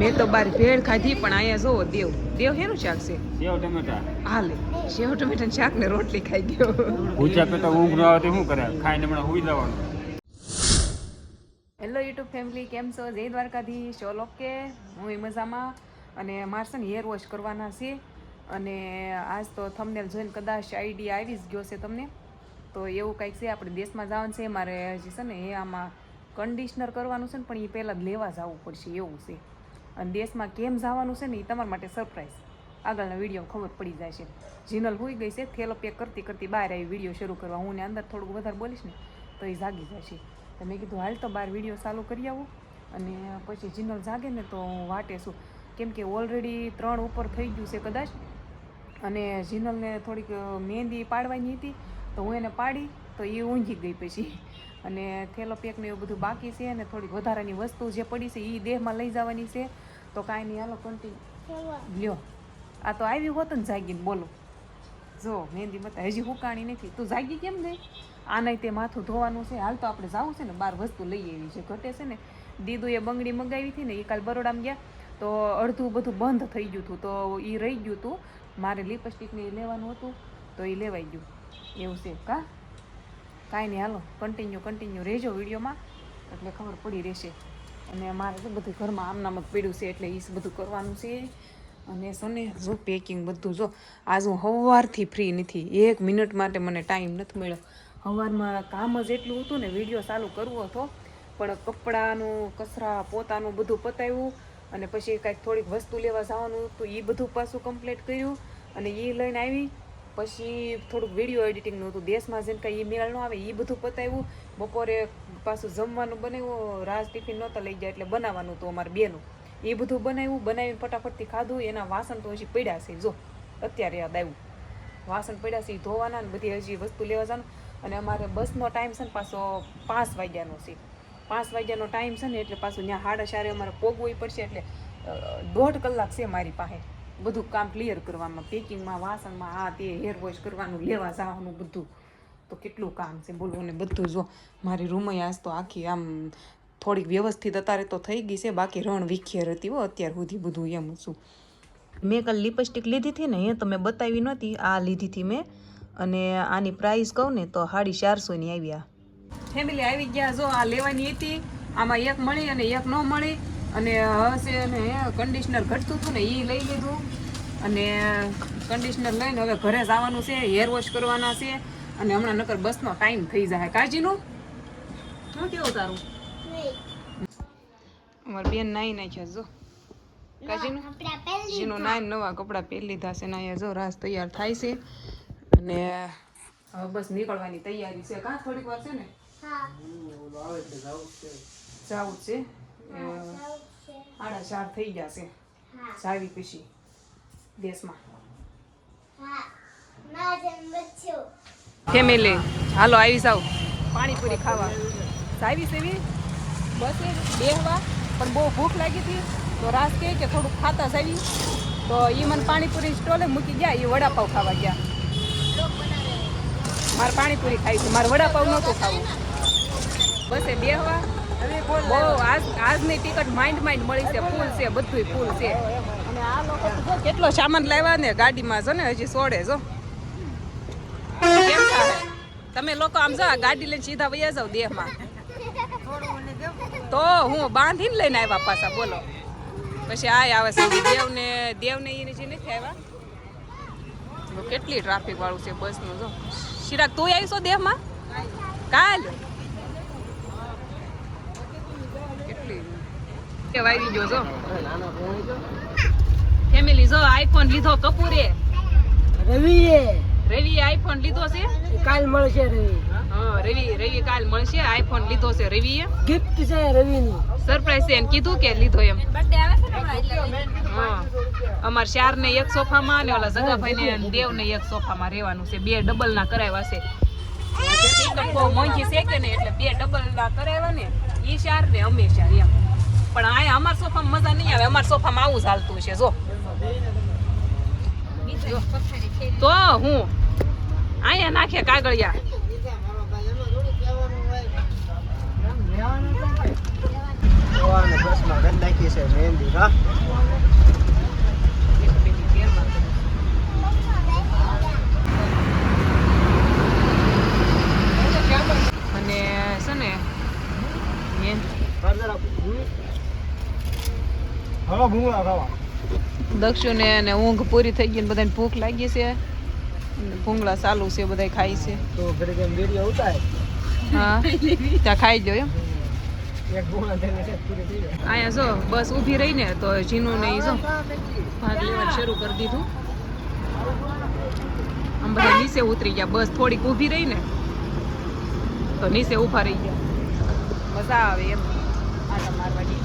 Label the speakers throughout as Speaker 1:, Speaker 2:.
Speaker 1: મેં તો બાર ભેળ ખાધી પણ અહીંયા જોવો દેવ. દેવ હેનું શાક છે?
Speaker 2: સેવ ટમેટા.
Speaker 1: હાલે સેવ ટમેટા શાક ને રોટલી ખાઈ ગયો.
Speaker 2: ઊંચા પેટા ઊંઘ ન આવે શું કરે? ખાઈને હમણાં હુઈ જવાનું.
Speaker 1: હેલો યુટ્યુબ ફેમિલી કેમ છો? જય દ્વારકાધીશ. All okay? હું એ મજામાં. અને મારે છે ને હેર વોશ કરવાના છે. અને આજ તો થંબનેલ જોઈને કદાચ આઈડિયા આવી જ ગયો છે તમને. તો એવું કંઈક છે આપણે દેશમાં જવાનું છે. મારે હજી છે ને એ આમાં કન્ડિશનર કરવાનું છે ને પણ એ પહેલાં જ લેવા જવું પડશે એવું છે. અને દેશમાં કેમ જવાનું છે ને એ તમારા માટે સરપ્રાઈઝ આગળના વીડિયો ખબર પડી જાય છે. જીનલ હોઈ ગઈ છે, થેલો પેક કરતી કરતી બહાર આવી વીડિયો શરૂ કરવા. હું ને અંદર થોડુંક વધારે બોલીશ ને, તો એ જાગી જશે તો મેં કીધું, હાલ તો બહાર વીડિયો ચાલુ કરી આવું. અને પછી જીનલ જાગે ને તો હું વાટે છું. કેમ કે ઓલરેડી ત્રણ ઉપર થઈ ગયું છે કદાચ. અને જીનલને થોડીક મહેંદી પાડવાની હતી, તો હું એને પાડી, તો એ ઊંઘી ગઈ પછી. અને થેલો પેકને એવું બધું બાકી છે અને થોડીક વધારાની વસ્તુ જે પડી છે એ દેહમાં લઈ જવાની છે. તો કાંઈ નહીં હાલો કન્ટિન્યુ લ્યો. આ તો આવી હોત ને જાગીને બોલો. જો મહેંદી બતા હજી હુકાણી નથી. તું જાગી કેમ ગઈ? આ નહીં તે માથું ધોવાનું છે. હાલ તો આપણે જવું છે ને બાર વસ્તુ લઈ આવી છે ઘટે છે ને દીદુએ બંગડી મંગાવી હતી ને એ કાલ બરોડામાં ગયા. તો અડધું બધું બંધ થઈ ગયું હતું. તો એ રહી ગયું હતું મારે લિપસ્ટિકને એ લેવાનું હતું. તો એ લેવાઈ ગયું. એવું છે. કા? કાંઈ નહીં હાલો. કન્ટિન્યુ કન્ટિન્યુ રહેજો વિડીયોમાં. એટલે ખબર પડી રહેશે. અને મારે તો બધું ઘરમાં આમનામ જ પડ્યું છે એટલે એ બધું કરવાનું છે. અને સને જો પેકિંગ બધું જો આજ હું સવારથી ફ્રી નથી. એક મિનિટ માટે મને ટાઈમ નથી મળ્યો. સવારમાં કામ જ એટલું હતું ને વીડિયો ચાલુ કરવો હતો. પણ કપડાનું, કચરા, પોતાનું બધું પતાવ્યું. અને પછી કાંઈક થોડીક વસ્તુ લેવા જવાનું હતું એ બધું પાછું કમ્પ્લીટ કર્યું. અને એ લઈને આવી. પછી થોડુંક વીડિયો એડિટિંગનું હતું. દેશમાં જેમ કાંઈ એ મેળ ન આવે એ બધું પતાવ્યું. બપોરે પાછું જમવાનું બનાવ્યું. રાજ ટિફિન નહોતા લઈ જાય એટલે બનાવવાનું હતું અમારે બેનું. એ બધું બનાવ્યું. બનાવીને ફટાફટથી ખાધું. એના વાસણ તો હજી પડ્યા છે. જો, અત્યારે યાદ આવ્યું. વાસણ પડ્યા છે એ ધોવાના ને બધી હજી વસ્તુ લેવા જવાનું. અને અમારે બસનો ટાઈમ છે ને પાછો પાંચ વાગ્યાનો છે. પાંચ વાગ્યાનો ટાઈમ છે ને એટલે પાછું ત્યાં સાડા ચારે અમારે પોગવું પડશે એટલે દોઢ કલાક છે મારી પાસે. બધું કામ ક્લિયર કરવામાં પેકિંગમાં વાસણમાં આ તે હેર વોશ કરવાનું, લેવા જવાનું બધું. તો કેટલું કામ છે બોલવું ને બધું જો. મારી રૂમય આજ તો આખી આમ થોડીક વ્યવસ્થિત અત્યારે તો થઈ ગઈ છે, બાકી રણ વિખેર હતી હો, અત્યાર સુધી બધું એમ શું મેં કાલ લિપસ્ટિક લીધી હતી ને, એ તો મેં બતાવી નહોતી, આ લીધી હતી મેં. અને આની પ્રાઇસ કહું ને, તો સાડી ચારસોની આવ્યા ફેમિલી આવી ગયા જો, આ લેવાની હતી. આમાં એક મળી અને એક ન મળી. અને હશે ને કન્ડિશનર ઘટતું હતું ને એ લઈ લીધું. અને કન્ડિશનર લઈને હવે ઘરે જવાનું છે હેર વોશ કરવાના છે. અને હમણાં નકર બસનો ટાઈમ થઈ જાય. કાજીનું? શું કેવું તારું? અમારે બેન નાઈ નાખ્યા જો. કાજીનું? જેનું નાઈન નવા કપડાં પહેરી લીધા છે ને અહીંયા જો રાસ તૈયાર થાય છે. અને હવે બસ નીકળવાની તૈયારી છે. કાં થોડીક વાર છે ને? જવું છે. સાડા ચાર થઈ ગયા છે. જાવી પછી દેશમાં ફેમિલી હાલો આવી જાવ પાણીપુરી ખાવા. સાવી સેવી બસ બેહવા. પણ બહુ ભૂખ લાગી હતી. તો રાસ કહે કે થોડુંક ખાતા સાવી તો એ મને પાણીપુરી સ્ટોલે મૂકી ગયા. એ વડાપાવ ખાવા ગયા. મારે પાણીપુરી ખાઈ છે. મારે વડાપાવ નહોતું ખાવું. બસે બેહવા. બહુ આજ આજની ટિકિટ માઇન્ડ માઇન્ડ મળી છે ફૂલ છે બધુંય ફૂલ છે. અને આ લોકો તો કેટલો સામાન લાવ્યા ને ગાડીમાં જો ને હજી સોડે જો. કેમ તમે લોકો આમ જો ગાડી લઈને સીધા વયા જાવ દેહમાં. તો હું બાંધીને લઈને આવ્યા પાછા બોલો. પછી આ આવે છે દેવને દેવને એને જે નથી આવ્યા કેટલી ટ્રાફિક વાળું છે બસનું જો. શિરાક તું આવીશો દેહમાં? કાલ કેટલી વાવી ગયો છો ફેમિલી જો આઈફોન લીધો કપૂરે
Speaker 3: રવિએ.
Speaker 1: રવિ આઈફોન લીધો છે?
Speaker 3: કાલ મળશે રવિ.
Speaker 1: હા રવિ રવિ કાલ મળશે આઈફોન લીધો છે રવિએ.
Speaker 3: ગિફ્ટ છે રવિની.
Speaker 1: સરપ્રાઈઝ છે એને કીધું કે લીધો એમ. હા. અમાર ચાર ને એક સોફામાં અને ઓલા જગાભાઈ ને દેવ ને એક સોફામાં રહેવાનું છે. બે ડબલ ના કરાવ્યા છે. ટિકટ બહુ મોંઘી છે કે ને એટલે બે ડબલ ના કરાવ્યા ને ઈ ચાર ને અમે ચાર એમ. પણ આ અમાર સોફામાં મજા નહીં આવે. અમાર સોફામાં આવું ચાલતું છે, જો. તો હું અહીંયા નાખે કાગળિયા.
Speaker 4: બસમાં ગંધ છે, મહેંદી, હા
Speaker 1: અને છે ને મેં
Speaker 4: હવે ભૂંગળા ખાવા.
Speaker 1: દક્ષુને અને ઊંઘ પૂરી થઈ ગઈ ને બધાને ભૂખ લાગી છે. ભૂંગળા ચાલુ છે બધા ખાય છે.
Speaker 4: તો ઘરે કેમ વીડિયો ઉતારે.
Speaker 1: હા ત્યાં ખાઈ લો એમ. અહીંયા જો બસ ઊભી રહી ને તો જીનું ને જો ભાગ લેવાનું શરૂ કરી દીધું. આમ બધા નીચે ઉતરી ગયા બસ થોડીક ઊભી રહી ને તો નીચે ઊભા રહી ગયા. મજા આવે એમ. આટા મારવાની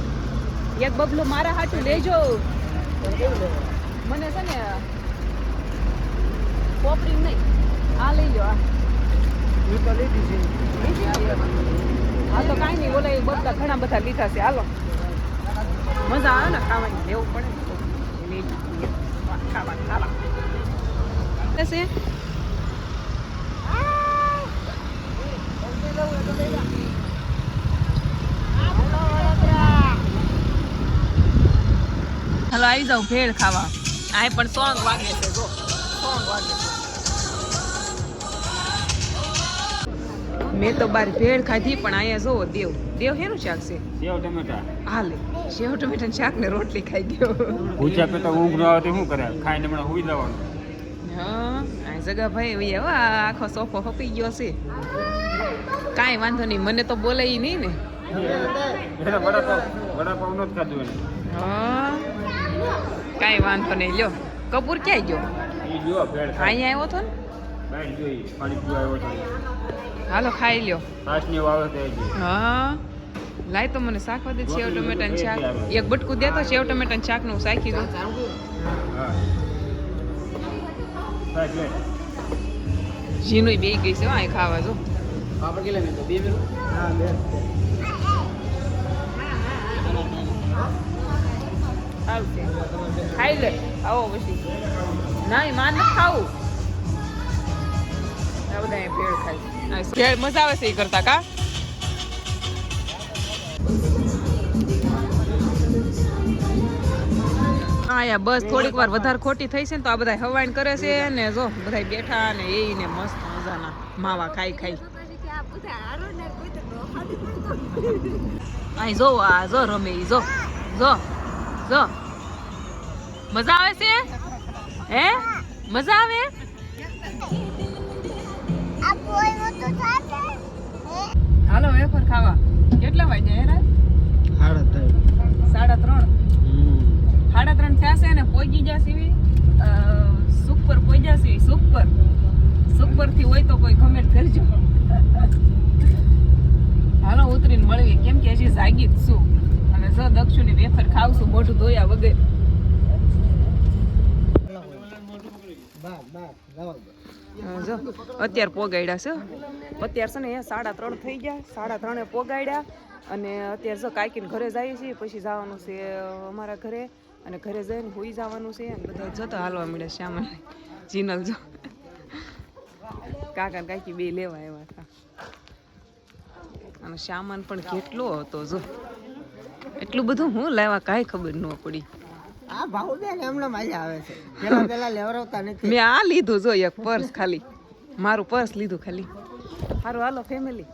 Speaker 1: એક બબલો મારા હાટું લેજો. મને છે ને પોપડી નહીં. આ લઈ લો આ.
Speaker 4: હા તો
Speaker 1: કાંઈ નહીં ઓલા બધા બબલા ઘણા બધા લીધા છે. હાલો. મજા આવે ને ખાવાની લેવું પડે. ખાવા ખાવા છે હાલો આવી જાઉં ભેળ ખાવા. આ પણ સોંગ વાગે છે જો. સોંગ વાગે મેં તો બાર ભેળ ખાધી પણ અહીંયા જોવો દેવ. દેવ હેનું શાક છે?
Speaker 2: સેવ ટમેટા.
Speaker 1: હાલે સેવ ટમેટા શાક ને રોટલી ખાઈ ગયો.
Speaker 2: ભૂચા પેટા ઊંઘ ન આવે શું કરે? ખાઈને હમણાં હુઈ જવાનું.
Speaker 1: હા આ જગા ભાઈ હવે આખો સોફો હપી ગયો છે. કાંઈ વાંધો નહીં મને તો બોલાય નહીં ને.
Speaker 2: વડાપાવ વડાપાવ નો જ ખાધું
Speaker 1: હા. કાંઈ વાંધો નહીં લ્યો. કપૂર ક્યાંય ગયો? અહીંયા આવ્યો હતો ને? હાલો ખાઈ લ્યો.
Speaker 2: તો.
Speaker 1: હા. લાય તો મને શાક વધે સેવ ટમેટાનું શાક. એક બટકું દેતો સેવ ટમેટાનું શાકનું શાકી દો
Speaker 2: હા. ખાય લે.
Speaker 1: જીનું બે ગઈ છે હો અહીં ખાવા જો.
Speaker 4: પાપડ કેટલા બે મિનિટ હા બે
Speaker 1: આવશે. ખાઈ લે. આવો પછી. ના માન નથી ખાવું. આ બધા ભેળ ખાય આ મજા આવે છે એ કરતા કા? હા યા બસ થોડીક વાર વધારે ખોટી થઈ છે ને તો આ બધા હવાઈન કરે છે ને જો બધા બેઠા ને એ ને મસ્ત મજાના માવા ખાઈ ખાઈ. અહીં જો આ જો રમે જો. જો. જો. મજા આવે છે? હે? મજા આવે? હાલો વેફર ખાવા. કેટલા વાગ્યા હે રાત
Speaker 4: હાડા ત્રણ.
Speaker 1: સાડા ત્રણ? સાડા ત્રણ થયા છે ને પહોંચી જશે એવી સુખ પર પહોંચ્યા છે સુખ પર સુખ પરથી હોય તો કોઈ કમેન્ટ કરજો. હાલો ઉતરીને મળવી કેમ કે હજી જાગી જ છું. જો દક્ષુની વેફર ખાવશું, મોઢું ધોયા વગર. જો, અત્યારે પોગાડ્યા છે. અત્યારે છે ને સાડા ત્રણ થઈ ગયા, સાડા ત્રણે પોગાડ્યા અને અત્યારે જો કાંઈકીને ઘરે જઈએ છીએ, પછી જવાનું છે અમારા ઘરે. અને ઘરે જઈને હોઈ જવાનું છે, અને બધા જતો હાલવા મળે શ્યામલ જીનલ જો. કાકા ને કાકી બે લેવા આવ્યા હતા. અને શ્યામન પણ કેટલો હતો, જો. એટલું બધું હું લાવ્યા કાંઈ ખબર ન પડી.
Speaker 4: આ ભાવ બેન એમને મજા આવે છે. પેલા પેલા લેવરાવતા નથી.
Speaker 1: મેં આ લીધું જો એક પર્સ ખાલી. મારું પર્સ લીધું ખાલી. સારું હાલો ફેમિલી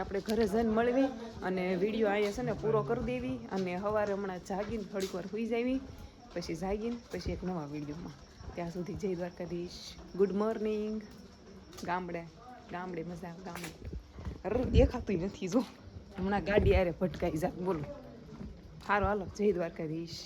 Speaker 1: આપણે ઘરે જઈને મળવી અને વીડિયો અહીંયા છે ને પૂરો કરી દેવી અને સવારે હમણાં જાગીને થોડીક વાર સુઈ જાવી પછી જાગીને પછી એક નવા વિડીયોમાં. ત્યાં સુધી જય દ્વારકાધીશ. ગુડ મોર્નિંગ ગામડે ગામડે મજા ગામડે. દેખાતું નથી જો. હમણાં ગાડી આરે ભટકાઈ જાત બોલો. સારું હાલો જય દ્વારકાધીશ